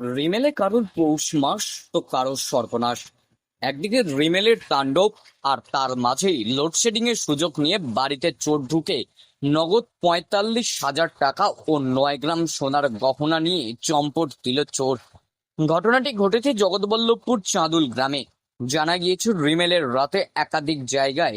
রিমেলে কারোর পৌষ মাস তো কারোর সর্বনাশ। একদিকে রিমেলের তাণ্ডব আর তার মাঝেই লোডশেডিং এর সুযোগ নিয়ে বাড়িতে চোর ঢুকে নগদ পঁয়তাল্লিশ হাজার টাকা ও নয় গ্রাম সোনার গহনা নিয়ে চম্পট দিল চোর। ঘটনাটি ঘটেছে জগৎবল্লভপুর চাঁদুল গ্রামে। জানা গিয়েছে, রিমেলের রাতে একাধিক জায়গায়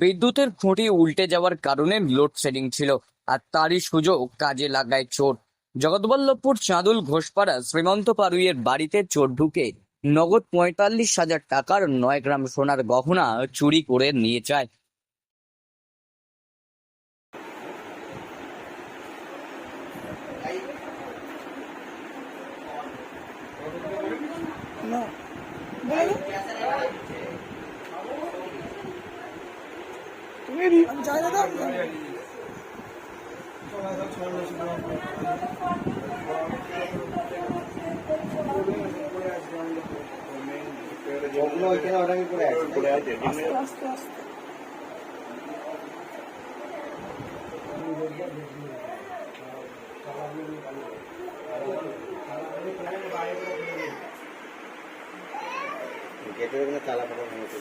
বিদ্যুতের খুঁটি উল্টে যাওয়ার কারণে লোডশেডিং ছিল আর তারই সুযোগ কাজে লাগায় চোর। জগৎবল্লভপুর চাঁদুল ঘোষপাড়া শ্রীমন্ত পারুইয়ের বাড়িতে চোর ঢুকে নগদ পঁয়তাল্লিশ হাজার টাকার নয় গ্রাম সোনার গহনা চুরি করে নিয়ে যায়। তুমি ওগুলো ওইখানে ওটাকে করে তালা ফাটা ভেঙেছে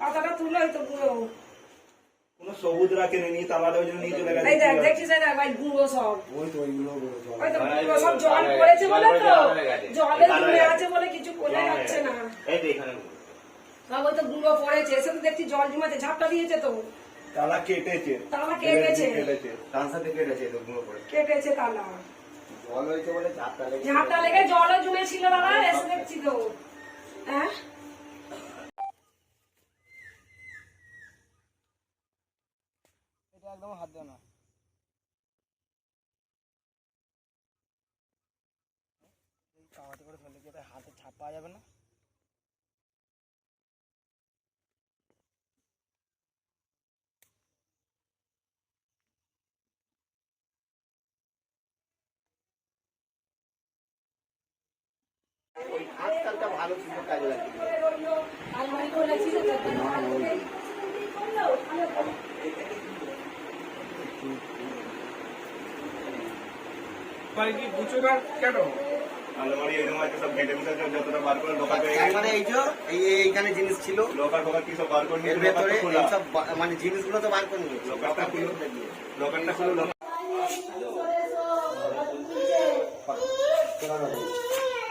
পাতাটা তুলো এই গুঁড়ো কোনো সবুজ রাখেনি নি তালাটা ওই জন্য নিয়ে চলে গেছে। এই দেখ দেখছিস এই ভাই গুঁড়ো সব। ওই তো ওইগুলো ওগুলো সব। ওই তো গুঁড়ো সব জল পড়েছে বলে তো। জলে জমে আছে বলে কিছু করে যাচ্ছে না। এই তো এখানে সব ওই তো গুঁড়ো পড়েছে এসে তো দেখছি জল জমাতে ঝাপটা দিয়েছে তো। তালা কেটেছে। তালা কেটেছে। কেটেছে। কেটেছে করে। কেটেছে তালা। জল হয়েছে বলে ঝাপটা লেগেছে। ঝাপটা লেগে জলও জমে ছিল দাদা এসে দেখছি তো। হ্যাঁ? এটা একদম হাত দেও না এই করে ফেললে কি হাতে ছাপ পাওয়া যাবে না? ওই ভালো ছিল কাজে আলমারি তো মানে কি বুঝোটা কেন? আলমারি এরকম আছে সব মিটে যতটা বার করে তার মানে এই যে এই এই- এইখানে জিনিস ছিল লোকাল ফোকাল কি সব বার করে নিয়ে ভেতরে এইসব বা- মানে জিনিসগুলো তো বার করে নিয়েছে। লোকালটা খুলো। লোকালটা খুলো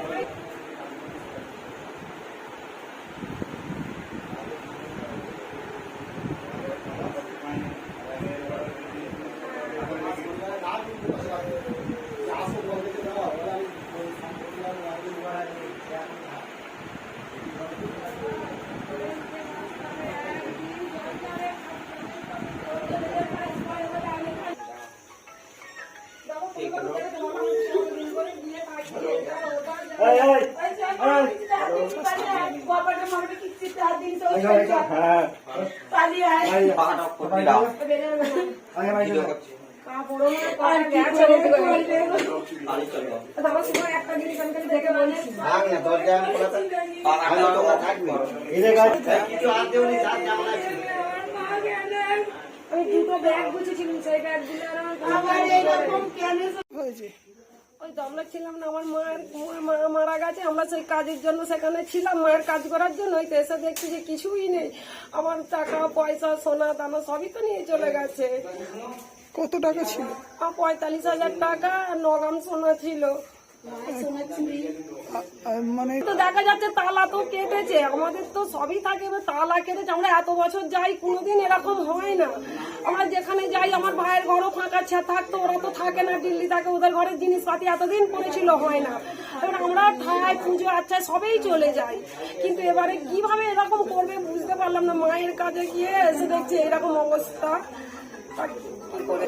এদের আমি দুটো ব্যাগ গুছেছিলাম সেই ব্যাগগুলো আমার ওই তো আমরা ছিলাম না আমার মায়ের মা মারা গেছে আমরা সেই কাজের জন্য সেখানে ছিলাম মায়ের কাজ করার জন্য ওই তো এসে দেখছি যে কিছুই নেই। আমার টাকা পয়সা সোনা দানা সবই তো নিয়ে চলে গেছে। কত টাকা ছিল? পঁয়তাল্লিশ হাজার টাকা নগাম সোনা ছিল। তো দেখা যাচ্ছে তালা তো কেটেছে, আমাদের তো সবই থাকে তালা কেটেছে, আমরা এত বছর যাই এরকম হয় না। যেখানে যাই, আমার ভাইয়ের ঘরও ফাঁকা থাকতো তো থাকে না, দিল্লি থাকে, ওদের ঘরের জিনিসপাতি এতদিন পড়েছিল, হয় না। এবার আমরা ঠায়, পুজো আচ্ছা সবেই চলে যাই। কিন্তু এবারে কীভাবে এরকম করবে বুঝতে পারলাম না, মায়ের কাছে গিয়ে এসে দেখছি এরকম অবস্থা। কি করে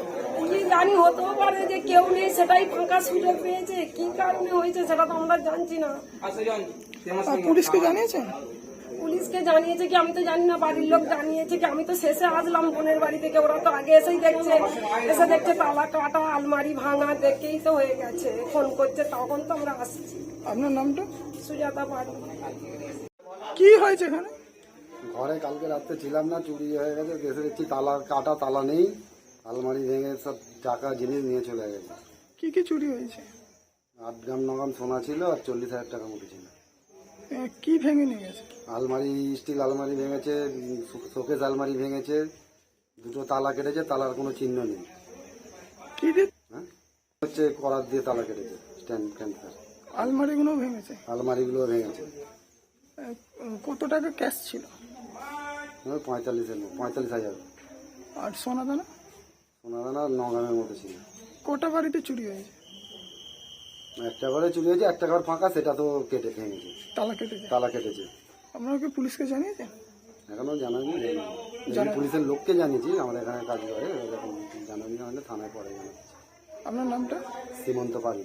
জানি হতেও পারে যে কেউ নেই সেটাই ফাঁকা সুযোগ পেয়েছে। কি কারণে হয়েছে সেটা তো আমরা জানছি না। পুলিশকে জানিয়েছেন পুলিশকে জানিয়েছে কি আমি তো জানি না বাড়ির লোক জানিয়েছে কি আমি তো শেষে আসলাম বোনের বাড়ি থেকে ওরা তো আগে এসেই দেখছে। এসে দেখছে তালা কাটা আলমারি ভাঙা দেখেই তো হয়ে গেছে। ফোন করছে তখন তো আমরা আসছি। আপনার নামটা? সুজাতা পাড়ি। কি হয়েছে এখানে? ঘরে কালকে রাত্রে ছিলাম না চুরি হয়ে গেছে দেশে দেখছি তালা কাটা তালা নেই। আলমারি ভেঙে সব টাকা জিনিস নিয়ে চলে গেছে। কি কি চুরি হয়েছে? আট গ্রাম নগাম সোনা ছিল আর চল্লিশ হাজার টাকা মতো ছিল। এ, কি ভেঙে নিয়ে গেছে? আলমারি স্টিল আলমারি ভেঙেছে শোকেস আলমারি ভেঙেছে দুটো তালা কেটেছে তালার কোনো চিহ্ন নেই। কি দিয়ে? হ্যাঁ? হচ্ছে করার দিয়ে তালা কেটেছে স্ট্যান্ড ক্যান্সার আলমারিগুলো ভেঙেছে? আলমারিগুলো ভেঙেছে। এ, কত টাকা ক্যাশ ছিল? পঁয়তাল্লিশের মতো পঁয়তাল্লিশ হাজার। আর সোনা দানা? সোনা দানা নগামের মতো ছিল। কটা বাড়িতে চুরি হয়েছে? একটা ঘরে চুরি হয়েছে একটা ঘর ফাঁকা সেটা তো কেটে ভেঙেছে তালা কেটেছে তালা কেটেছে। আপনারা কি পুলিশকে জানিয়েছেন? এখনও জানাইনি জানি পুলিশের লোককে জানিয়েছি আমাদের এখানে কাজ করে এরকম জানাইনি আমাদের থানায় পরে জানাচ্ছি। আপনার নামটা? সীমন্ত পারি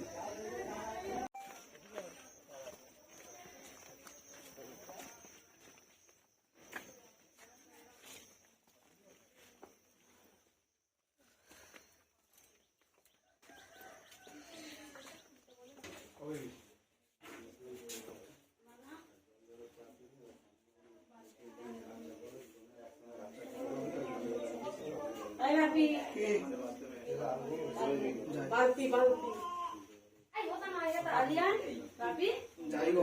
বালতি বালতি না এটা যাইব।